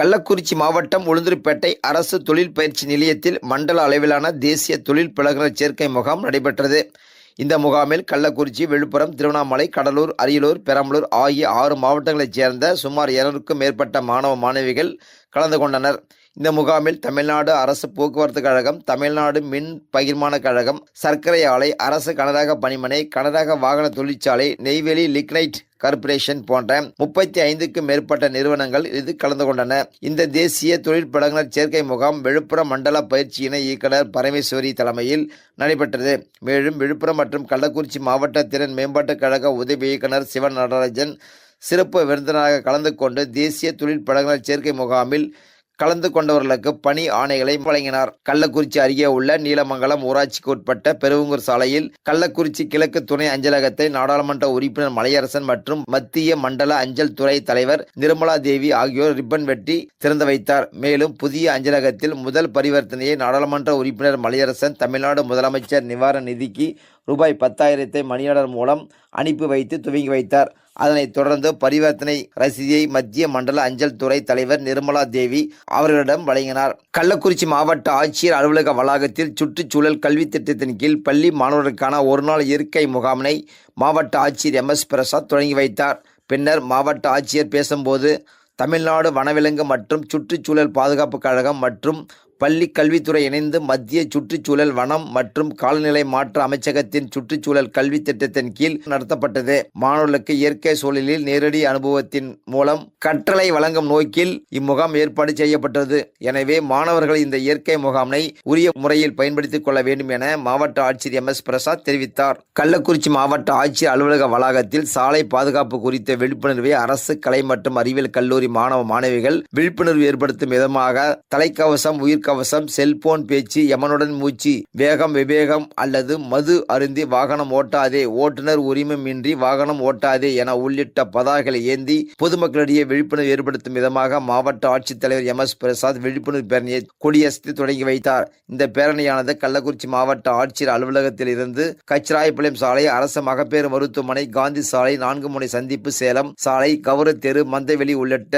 கள்ளக்குறிச்சி மாவட்டம் உளுந்தூர்பேட்டை அரசு தொழில் பயிற்சி நிலையத்தில் மண்டல அளவிலான தேசிய தொழில் பழகுனர் சேர்க்கை முகாம் நடைபெற்றது. இந்த முகாமில் கள்ளக்குறிச்சி விழுப்புரம் திருவண்ணாமலை கடலூர் அரியலூர் பெரம்பலூர் ஆகிய ஆறு மாவட்டங்களைச் சேர்ந்த சுமார் இருநூறுக்கும் மேற்பட்ட மாணவ மாணவிகள் கலந்து கொண்டனர். இந்த முகாமில் தமிழ்நாடு அரசு போக்குவரத்து கழகம் தமிழ்நாடு மின் பகிர்மான கழகம் சர்க்கரை ஆலை அரசு கனரக பணிமனை கனரக வாகன தொழிற்சாலை நெய்வேலி லிக்னைட் கார்ப்பரேஷன் போன்ற முப்பத்தி ஐந்துக்கும் மேற்பட்ட நிறுவனங்கள் இது கலந்து கொண்டன. இந்த தேசிய தொழிற்பழகுனர் சேர்க்கை முகாம் விழுப்புரம் மண்டல பயிற்சியினை இயக்குனர் பரமேஸ்வரி தலைமையில் நடைபெற்றது. மேலும் விழுப்புரம் மற்றும் கள்ளக்குறிச்சி மாவட்ட திறன் மேம்பாட்டுக் கழக உதவி இயக்குனர் சிவன் நடராஜன் சிறப்பு விருந்தினராக கலந்து கொண்டு தேசிய தொழிற்பழகுனர் சேர்க்கை முகாமில் கலந்து கொண்டவர்களுக்கு பணி ஆணைகளை வழங்கினார். கள்ளக்குறிச்சி அருகே உள்ள நீலமங்கலம் ஊராட்சிக்கு உட்பட்ட பெருவங்கூர் சாலையில் கள்ளக்குறிச்சி கிழக்கு துணை அஞ்சலகத்தை நாடாளுமன்ற உறுப்பினர் மலையரசன் மற்றும் மத்திய மண்டல அஞ்சல் துறை தலைவர் நிர்மலா தேவி ஆகியோர் ரிப்பன் வெட்டி திறந்து வைத்தார். மேலும் புதிய அஞ்சலகத்தில் முதல் பரிவர்த்தனையை நாடாளுமன்ற உறுப்பினர் மலையரசன் தமிழ்நாடு முதலமைச்சர் நிவாரண நிதிக்கு ரூபாய் பத்தாயிரத்தை மணியாளர் மூலம் அனுப்பி வைத்து துவங்கி வைத்தார். அதனைத் தொடர்ந்து பரிவர்த்தனை ரசீதியை மத்திய மண்டல அஞ்சல் துறை தலைவர் நிர்மலா தேவி அவர்களிடம் வழங்கினார். கள்ளக்குறிச்சி மாவட்ட ஆட்சியர் அலுவலக வளாகத்தில் சுற்றுச்சூழல் கல்வி திட்டத்தின் கீழ் பள்ளி மாணவர்களுக்கான ஒருநாள் இயற்கை முகாமினை மாவட்ட ஆட்சியர் எம். எஸ். பிரசாத் தொடங்கி வைத்தார். பின்னர் மாவட்ட ஆட்சியர் பேசும்போது தமிழ்நாடு வனவிலங்கு மற்றும் சுற்றுச்சூழல் பாதுகாப்பு கழகம் மற்றும் பள்ளி கல்வித்துறை இணைந்து மத்திய சுற்றுச்சூழல் வனம் மற்றும் காலநிலை மாற்ற அமைச்சகத்தின் சுற்றுச்சூழல் கல்வி திட்டத்தின் கீழ் நடத்தப்பட்டது. மாணவர்களுக்கு இயற்கை சூழலில் நேரடி அனுபவத்தின் மூலம் கற்றலை வழங்கும் நோக்கில் இம்முகாம் ஏற்பாடு செய்யப்பட்டது. எனவே மாணவர்கள் இந்த இயற்கை முகாமை உரிய முறையில் பயன்படுத்திக் கொள்ள வேண்டும் என மாவட்ட ஆட்சியர் எம். எஸ். பிரசாத் தெரிவித்தார். கள்ளக்குறிச்சி மாவட்ட ஆட்சியர் அலுவலக வளாகத்தில் சாலை பாதுகாப்பு குறித்த விழிப்புணர்வை அரசு கலை மற்றும் அறிவியல் கல்லூரி மாணவ மாணவிகள் விழிப்புணர்வு ஏற்படுத்தும் விதமாக தலைக்கவசம் முகக்கவசம் செல்போன் பேச்சு எமனுடன் மூச்சு வேகம் விவேகம் அல்லது மது அருந்தி வாகனம் ஓட்டாதே. ஓட்டுநர் உரிமம் இன்றி வாகனம் ஓட்டாதே என உள்ளிட்ட பதாகைகளை ஏந்தி பொதுமக்களிடையே விழிப்புணர்வு ஏற்படுத்தும் விதமாக மாவட்ட ஆட்சித்தலைவர் எம். எஸ். பிரசாத் விழிப்புணர்வு பேரணியை கொடியசைத்து தொடங்கி வைத்தார். இந்த பேரணியானது கள்ளக்குறிச்சி மாவட்ட ஆட்சியர் அலுவலகத்தில் இருந்து கச்சிராயப்பாளையம் சாலை அரசு மகப்பேறு மருத்துவமனை காந்தி சாலை நான்கு முனை சந்திப்பு சேலம் சாலை கவுரத்தெரு மந்தவெளி உள்ளிட்ட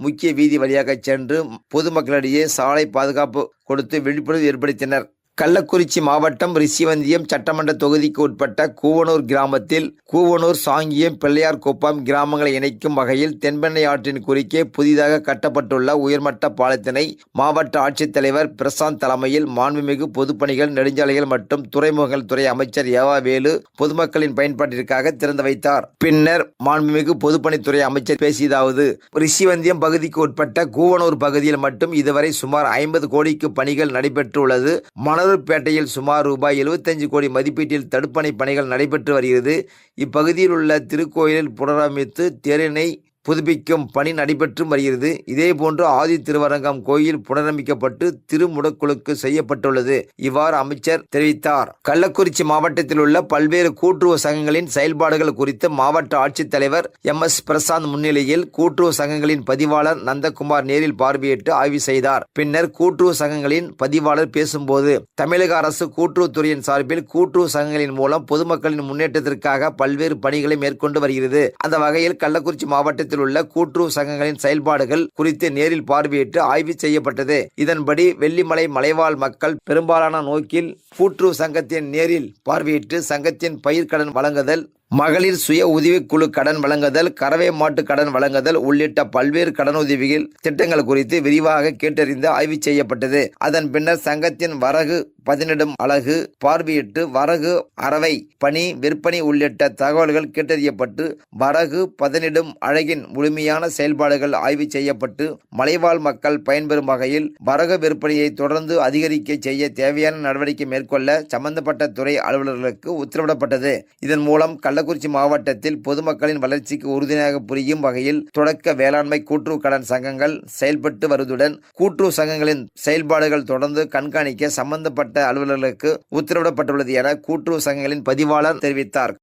முக்கிய வீதி வழியாக சென்று பொதுமக்களிடையே சாலை பாதுகாப்பு கொடுத்து விழிப்புணர்வு ஏற்படுத்தினர். கள்ளக்குறிச்சி மாவட்டம் ரிஷிவந்தியம் சட்டமன்ற தொகுதிக்கு உட்பட்ட கூவனூர் கிராமத்தில் கூவனூர் சாங்கியம் பிள்ளையார் குப்பம் கிராமங்களை இணைக்கும் வகையில் தென்பெண்ணை ஆற்றின் குறுக்கே புதிதாக கட்டப்பட்டுள்ள உயர்மட்ட பாலத்தினை மாவட்ட ஆட்சித்தலைவர் பிரசாந்த் தலைமையில் மாண்புமிகு பொதுப்பணிகள் நெடுஞ்சாலைகள் மற்றும் துறைமுகங்கள் துறை அமைச்சர் ஏவா வேலு பொதுமக்களின் பயன்பாட்டிற்காக திறந்து வைத்தார். பின்னர் மாண்புமிகு பொதுப்பணித்துறை அமைச்சர் பேசியதாவது ரிஷிவந்தியம் பகுதிக்கு உட்பட்ட கூவனூர் பகுதியில் மட்டும் இதுவரை சுமார் ஐம்பது கோடிக்கு பணிகள் நடைபெற்றுள்ளது. மன மணலூர்பேட்டையில் சுமார் ரூபாய் எழுபத்தஞ்சு கோடி மதிப்பீட்டில் தடுப்பணை பணிகள் நடைபெற்று வருகிறது. இப்பகுதியில் உள்ள திருக்கோயிலில் புனரமைத்து தேரினை புதுப்பிக்கும் பணி நடைபெற்றும் வருகிறது. இதேபோன்று ஆதி திருவரங்கம் கோயில் புனரமைக்கப்பட்டு திருமுடக்குழுக்கு செய்யப்பட்டுள்ளது. இவ்வாறு அமைச்சர் தெரிவித்தார். கள்ளக்குறிச்சி மாவட்டத்தில் உள்ள பல்வேறு கூட்டுறவு சங்கங்களின் செயல்பாடுகள் குறித்து மாவட்ட ஆட்சித்தலைவர் எம். எஸ். பிரசாந்த் முன்னிலையில் கூட்டுறவு சங்கங்களின் பதிவாளர் நந்தகுமார் நேரில் பார்வையிட்டு ஆய்வு செய்தார். பின்னர் கூட்டுறவு சங்கங்களின் பதிவாளர் பேசும்போது தமிழக அரசு கூட்டுறவுத்துறையின் சார்பில் கூட்டுறவு சங்கங்களின் மூலம் பொதுமக்களின் முன்னேற்றத்திற்காக பல்வேறு பணிகளை மேற்கொண்டு வருகிறது. அந்த வகையில் கள்ளக்குறிச்சி மாவட்டத்தில் உள்ள கூட்டுறவு சங்கங்களின் செயல்பாடுகள் குறித்து நேரில் பார்வையிட்டு ஆய்வு செய்யப்பட்டது. இதன்படி வெள்ளிமலை மலைவாழ் மக்கள் பெரும்பாலான நோக்கில் கூட்டுறவு சங்கத்தின் நேரில் பார்வையிட்டு சங்கத்தின் பயிர்க்கடன் வழங்குதல் மகளிர் சுய உதவிக்குழு கடன் வழங்குதல் கறவை மாட்டு கடன் வழங்குதல் உள்ளிட்ட பல்வேறு கடனுதவிகள் திட்டங்கள் குறித்து விரிவாக கேட்டறிந்து ஆய்வு செய்யப்பட்டது. அதன் பின்னர் சங்கத்தின் வரகு பதினிடும் அழகு பார்வையிட்டு வரகு அறவை பணி விற்பனை உள்ளிட்ட தகவல்கள் கேட்டறியப்பட்டு வரகு பதனிடும் அழகின் முழுமையான செயல்பாடுகள் ஆய்வு செய்யப்பட்டு மலைவாழ் மக்கள் பயன்பெறும் வகையில் வரகு விற்பனையை தொடர்ந்து அதிகரிக்க செய்ய தேவையான நடவடிக்கை மேற்கொள்ள சம்பந்தப்பட்ட துறை அலுவலர்களுக்கு உத்தரவிடப்பட்டது. இதன் மூலம் கள்ளக்குறிச்சி மாவட்டத்தில் பொதுமக்களின் வளர்ச்சிக்கு உறுதுணையாக புரியும் வகையில் தொடக்க வேளாண்மை கூட்டுறவு கடன் சங்கங்கள் செயல்பட்டு வருவதுடன் கூட்டுறவு சங்கங்களின் செயல்பாடுகள் தொடர்ந்து கண்காணிக்க சம்பந்தப்பட்ட அலுவலர்களுக்கு உத்தரவிடப்பட்டுள்ளது என கூட்டுறவு சங்கங்களின் பதிவாளர் தெரிவித்தார்.